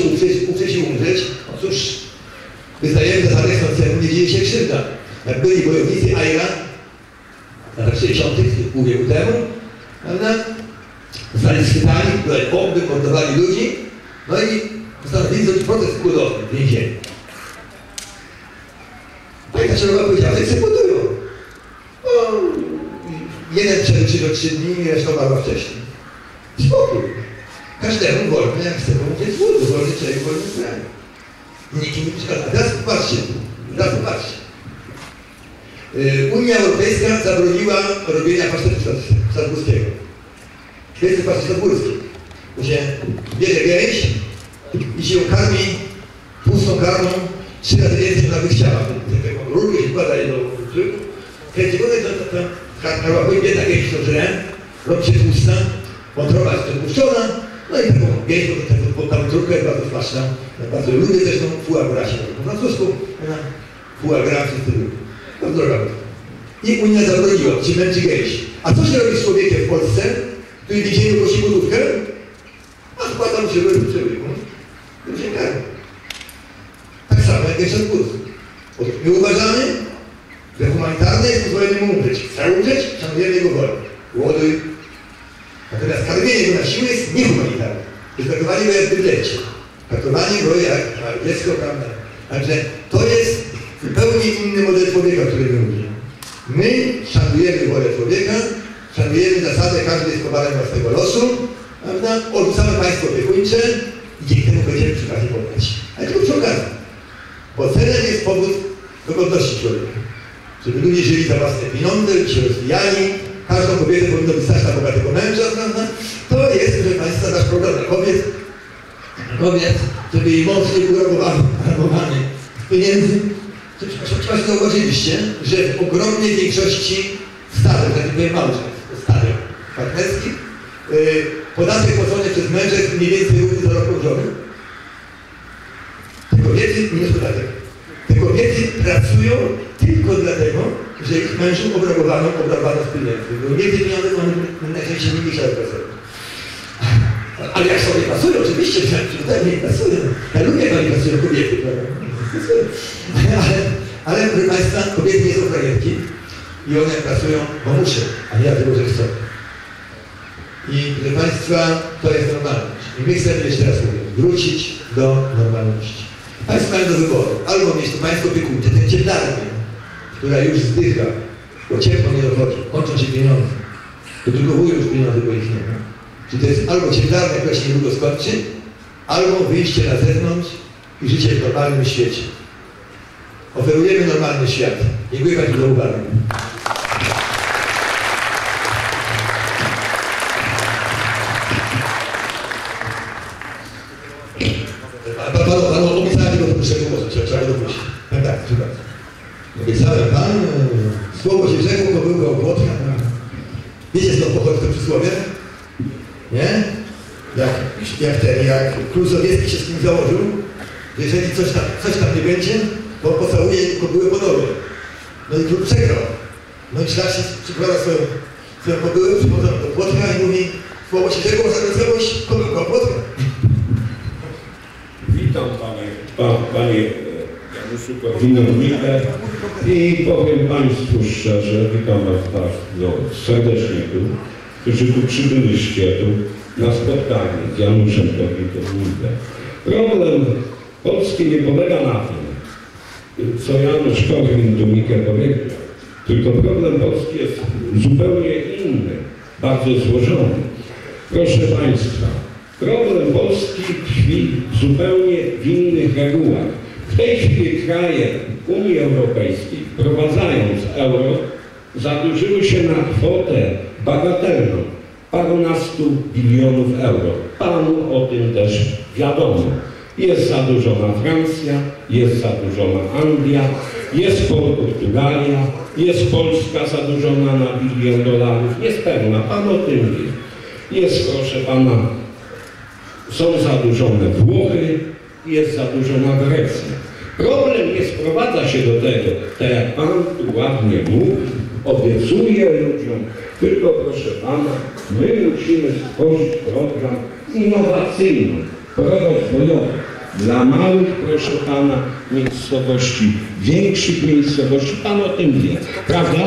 się uprzeć, uprzeć i umrzeć, no cóż, wyznajemy zasadę chcącemu, nie dzieje się krzywda. Jak byli bojownicy Aira, w latach 60. pół wieku temu, prawda? Zostali schwytani, tutaj bomby, mordowali ludzi, no i postanowili zrobić protest głodowy w więzieniu. No i ta szeroka powiedziała, że egzekutują. No, jeden do trzy dni, reszta umarła wcześniej. Spokój. Każdemu wolno, jak chce pomóc z łudu, wolny człowiek, wolny kraj. Nikt nie przeszkadza. A teraz popatrzcie, teraz popatrzcie. Yy, Unia Europejska zabroniła robienia pasztetu Strasburskiego. Świetny pasztet Strasburski. Bo się bierze gęś i się karmi pustą karmą trzy razy więcej, by chciała. Taką rurkę się wkłada do brzuchu. Kręci wodę, to, to, to karma płynie, ta gęś to żre, robi się tłusta, wątroba jest przepuszczona, no i taką bo taką, trupkę bardzo smaczna, bardzo lubię zresztą foie gras. Po francusku ona foie gras jest bardzo droga. I Unia zabroniła, się męczy gęś. A co się robi z człowiekiem w Polsce, który w więzieniu prosi gotówkę? A wkładam się do człowieku. Karmi. Tak samo jak jeszcze kurs. My uważamy, że humanitarne jest pozwolenie mu umrzeć. Chce umrzeć, szanujemy jego wolę. Głoduj. Natomiast karmienie go na siłę jest niehumanitarne. Jest traktowanie go jak bydlecie. Traktowanie go jak dziecko, prawda? Także to jest zupełnie inny model człowieka, o którym my mówimy. My szanujemy wolę człowieka, szanujemy zasadę, każdy jest kowarem własnego losu, prawda? Odrzucamy państwo opiekuńcze i dzięki temu będziemy przy okazji poddać. Ale tylko przy okazji. Bo celem jest powód do godności człowieka. Żeby ludzie żyli za własne pieniądze, się rozwijali, każdą kobietę powinno być stać na bogatego męża, prawda? To jest, proszę Państwa, nasz program dla kobiet. Kobiet, żeby jej mąż nie był rabowany, rabowany pieniędzy. Chyba zauważyliście, że w ogromnej większości starych, tak powiem małżeństw, starych partnerskich, yy, podatek płacony przez męża jest mniej więcej równy roku rządu. Te kobiety, jest podatek. Te kobiety pracują tylko dlatego, że ich mężów obrabowano, obrabowano z pieniędzy. Nie te pieniądze one najczęściej nie pracować. Ale jak sobie pracują, oczywiście, że pewnie pracują. Ja lubię, jak oni pracują kobiety, prawda? Ale, ale proszę Państwa, kobiety nie są i one pracują, bo muszą, a nie dlatego, że chcą. I proszę Państwa, to jest normalność. I my chcemy jeszcze raz mówię, wrócić do normalności. Państwo mają do wyboru. Albo mieć to państwo opiekuńcze, ten cieplarnie, która już zdycha, bo ciepło nie dochodzi, kończą się pieniądze. Wydrukowują już pieniądze, bo ich nie ma. Czyli to jest albo cieplarnia, która się niedługo skończy, albo wyjście na zewnątrz i życie w normalnym świecie. Oferujemy normalny świat. Dziękuję Pani za uwagę. Obiecałem Pan, e, słowo się rzekło, to była obłotka. Wiecie skąd pochodzi to przysłowie? Nie? Jak, jak ten, jak król sowiecki się z kim założył, że jeżeli coś tam, coś tam nie będzie, to pocałuje kobyłę po nowie. No i król przegrał. No i szlak się przykłada swoją, swoją kobyłę, przychodzą do płotka i mówi, słowo się rzekło, zakończyłeś kobyłka płotka. Witam Panie, pa, Panie e, Januszu Korwin-Mikke i powiem Państwu szczerze, witam Was bardzo serdecznie tu, którzy tu przybyliście tu na spotkanie z Januszem Korwin-Mikke. Problem Polski nie polega na tym, co Janusz Korwin-Mikke powiedział, tylko problem Polski jest zupełnie inny, bardzo złożony. Proszę Państwa, Problem Polski tkwi zupełnie w innych regułach. Tej chwili kraje Unii Europejskiej, wprowadzając euro, zadłużyły się na kwotę bagatelną parunastu bilionów euro. Panu o tym też wiadomo. Jest zadłużona Francja, jest zadłużona Anglia, jest Portugalia, jest Polska zadłużona na bilion dolarów. Niespełna, pan o tym wie. Jest, proszę pana, są zadłużone Włochy, jest zadłużona Grecja. Problem nie sprowadza się do tego, tak jak Pan tu ładnie mówi, obiecuje ludziom, tylko proszę Pana, my musimy stworzyć program innowacyjny, prorozwojowy. Dla małych, proszę pana, miejscowości, większych miejscowości, pan o tym wie, prawda?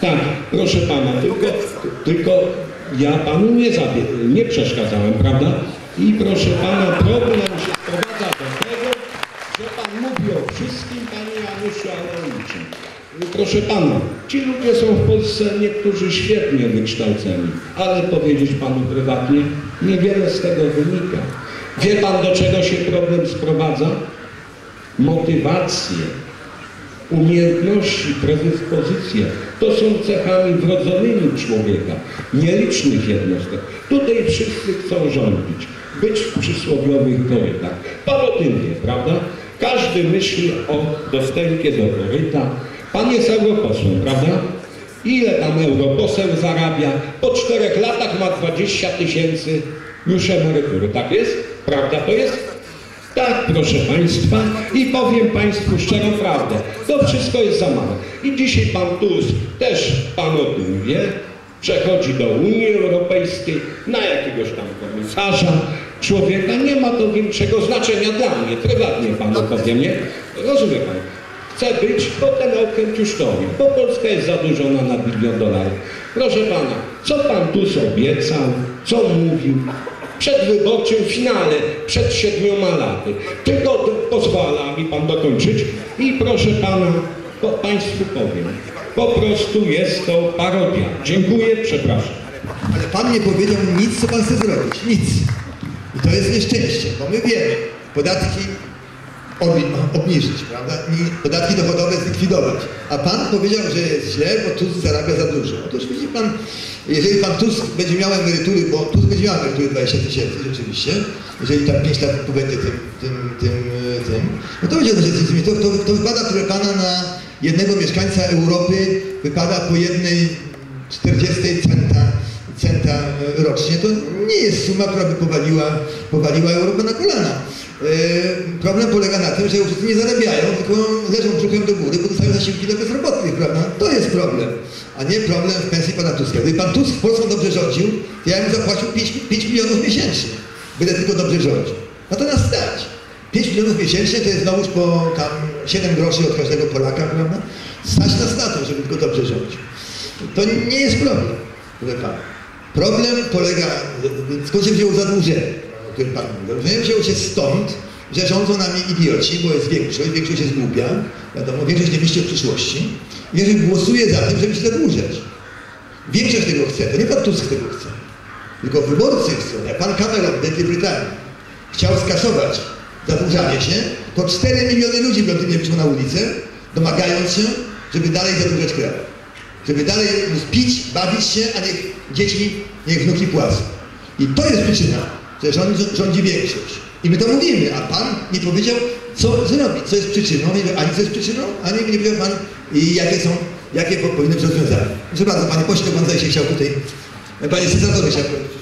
Tak, proszę pana, tylko, tylko ja panu nie, nie przeszkadzałem, prawda? I proszę pana, problem się sprowadza do tego, że pan mówi o wszystkim, panie Januszu, niczym. Proszę pana, ci ludzie są w Polsce niektórzy świetnie wykształceni, ale powiedzieć panu prywatnie, niewiele z tego wynika. Wie pan, do czego się problem sprowadza? Motywacje, umiejętności, predyspozycje to są cechami wrodzonymi człowieka, nielicznych jednostek. Tutaj wszyscy chcą rządzić, być w przysłowiowych korytach. Pan o tym wie, prawda? Każdy myśli o dostępie do koryta. Pan jest europosłem, prawda? Ile tam europoseł zarabia? Po czterech latach ma 20 tysięcy już emerytury. Tak jest? Prawda to jest? Tak, proszę Państwa, i powiem Państwu szczerą prawdę, to wszystko jest za małe. I dzisiaj Pan Tusk, też Pan o tym wie, przechodzi do Unii Europejskiej na jakiegoś tam komisarza, człowieka, nie ma to większego znaczenia dla mnie, prywatnie Panu powiem, nie? Rozumie Pan? Chcę być, bo ten okręt już tonie, bo Polska jest zadłużona na bilion dolarów. Proszę Pana, co Pan Tusk obiecał, co mówił, przedwyborczym finale przed siedmioma laty. Tylko to pozwala mi Pan dokończyć i proszę Pana, po, Państwu powiem, po prostu jest to parodia. Dziękuję, przepraszam. Ale pan nie powiedział nic, co pan chce zrobić. Nic. I to jest nieszczęście, bo my wiemy, podatki obni- obniżyć, prawda? I podatki dochodowe zlikwidować. A pan powiedział, że jest źle, bo Tusk zarabia za dużo. Otóż widzi pan, jeżeli pan Tusk będzie miał emerytury, bo Tusk będzie miał emerytury 20 tysięcy rzeczywiście, jeżeli tam 5 lat pobędzie tym, tym, tym, e, tym, no to będzie 20 tysięcy. To, to, to wypada, proszę pana, na jednego mieszkańca Europy wypada po jednej 40 centa centa e, rocznie, to nie jest suma, która by powaliła, powaliła Europę na kolana. E, problem polega na tym, że wszyscy nie zarabiają, tylko leżą brzuchem do góry, bo dostają zasiłki dla bezrobotnych, prawda? To jest problem, a nie problem w pensji pana Tuska. Gdyby pan Tusk Polską dobrze rządził, to ja bym zapłacił 5, 5 milionów miesięcznie, byle tylko dobrze rządził. To nas stać. 5 milionów miesięcznie to jest znowuż po tam 7 groszy od każdego Polaka, prawda? Stać nas na to, żeby tylko dobrze rządził. To nie jest problem, proszę pana. Problem polega, skąd się wzięło zadłużenie, o którym Pan mówił. Zadłużenie wzięło się stąd, że rządzą nami idioci, bo jest większość, większość jest głupia, wiadomo, większość nie myśli o przyszłości, że głosuje za tym, żeby się zadłużać. Większość tego chce, to nie Pan Tusk tego chce, tylko wyborcy chcą. Jak Pan Cameron w Wielkiej Brytanii chciał skasować zadłużanie się, to 4 miliony ludzi w Londynie wyszło na ulicę, domagając się, żeby dalej zadłużać kraj żeby dalej pić, bawić się, a niech dzieci, niech wnuki płacą. I to jest przyczyna, że rządzi, rządzi większość. I my to mówimy, a Pan nie powiedział, co zrobić, co jest przyczyną, ani co jest przyczyną, ani nie powiedział Pan, i jakie są, jakie po- powinny być rozwiązania. Proszę bardzo, Panie Pośle, Pan zdaje się chciał tutaj, Panie Senatorze chciał powiedzieć.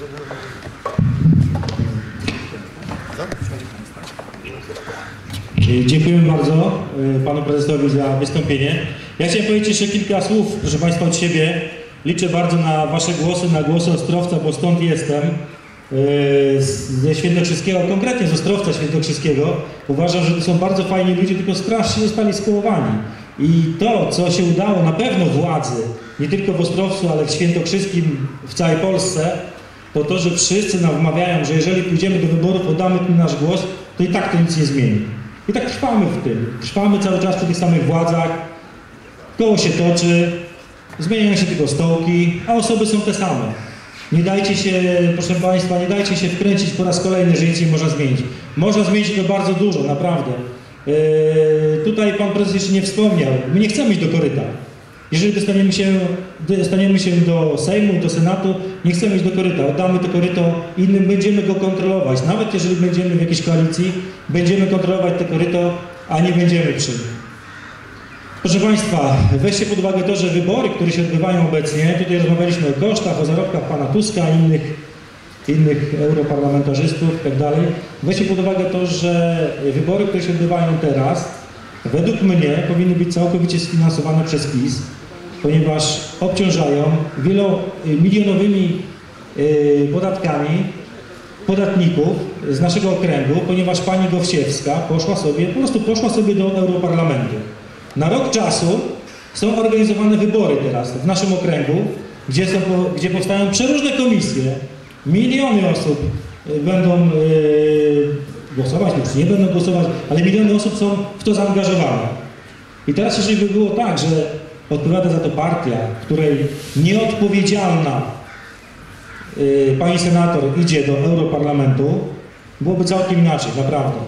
Dziękuję bardzo y, panu prezesowi za wystąpienie. Ja chciałem powiedzieć jeszcze kilka słów, proszę państwa, od siebie. Liczę bardzo na wasze głosy, na głosy Ostrowca, bo stąd jestem. y, Ze Świętokrzyskiego, konkretnie z Ostrowca Świętokrzyskiego. Uważam, że to są bardzo fajni ludzie, tylko strasznie zostali skołowani. I to, co się udało na pewno władzy, nie tylko w Ostrowcu, ale w Świętokrzyskim, w całej Polsce, to to, że wszyscy nam wmawiają, że jeżeli pójdziemy do wyborów, oddamy tym nasz głos, to i tak to nic nie zmieni. I tak trwamy w tym. Trwamy cały czas przy tych samych władzach. Koło się toczy, zmieniają się tylko stołki, a osoby są te same. Nie dajcie się, proszę Państwa, nie dajcie się wkręcić po raz kolejny, że nic nie można zmienić. Można zmienić to bardzo dużo, naprawdę. Yy, tutaj Pan Prezes jeszcze nie wspomniał, my nie chcemy iść do koryta. Jeżeli dostaniemy się, dostaniemy się do Sejmu, do Senatu, nie chcemy iść do koryta, oddamy to koryto innym, będziemy go kontrolować. Nawet jeżeli będziemy w jakiejś koalicji, będziemy kontrolować to koryto, a nie będziemy przy nim. Proszę Państwa, weźcie pod uwagę to, że wybory, które się odbywają obecnie, tutaj rozmawialiśmy o kosztach, o zarobkach Pana Tuska innych, innych europarlamentarzystów itd. Weźcie pod uwagę to, że wybory, które się odbywają teraz, według mnie powinny być całkowicie sfinansowane przez PiS, ponieważ obciążają wielomilionowymi y, podatkami podatników z naszego okręgu, ponieważ pani Gowsiewska poszła sobie, po prostu poszła sobie do Europarlamentu. Na rok czasu są organizowane wybory teraz w naszym okręgu, gdzie, są, gdzie powstają przeróżne komisje, miliony osób y, będą y, głosować nie będą głosować, ale miliony osób są w to zaangażowane. I teraz, jeżeli by było tak, że odpowiada za to partia, której nieodpowiedzialna y, pani senator idzie do Europarlamentu, byłoby całkiem inaczej, naprawdę.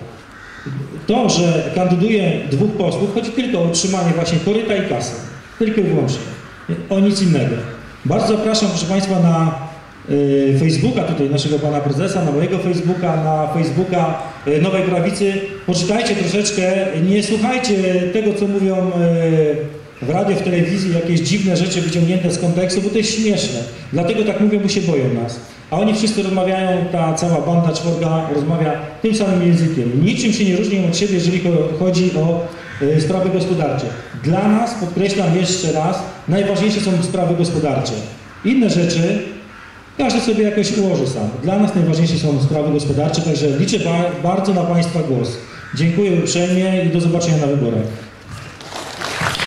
To, że kandyduje dwóch posłów, chodzi tylko o utrzymanie właśnie koryta i kasy. Tylko i wyłącznie. O nic innego. Bardzo zapraszam, proszę Państwa, na y, Facebooka tutaj naszego Pana Prezesa, na mojego Facebooka, na Facebooka y, Nowej Prawicy. Poczytajcie troszeczkę, nie słuchajcie tego, co mówią y, w radio, w telewizji, jakieś dziwne rzeczy wyciągnięte z kontekstu, bo to jest śmieszne. Dlatego tak mówią, bo się boją nas. A oni wszyscy rozmawiają, ta cała banda czworga rozmawia tym samym językiem. Niczym się nie różnią od siebie, jeżeli cho- chodzi o y, sprawy gospodarcze. Dla nas, podkreślam jeszcze raz, najważniejsze są sprawy gospodarcze. Inne rzeczy każdy sobie jakoś ułoży sam. Dla nas najważniejsze są sprawy gospodarcze, także liczę ba- bardzo na Państwa głos. Dziękuję uprzejmie i do zobaczenia na wyborach.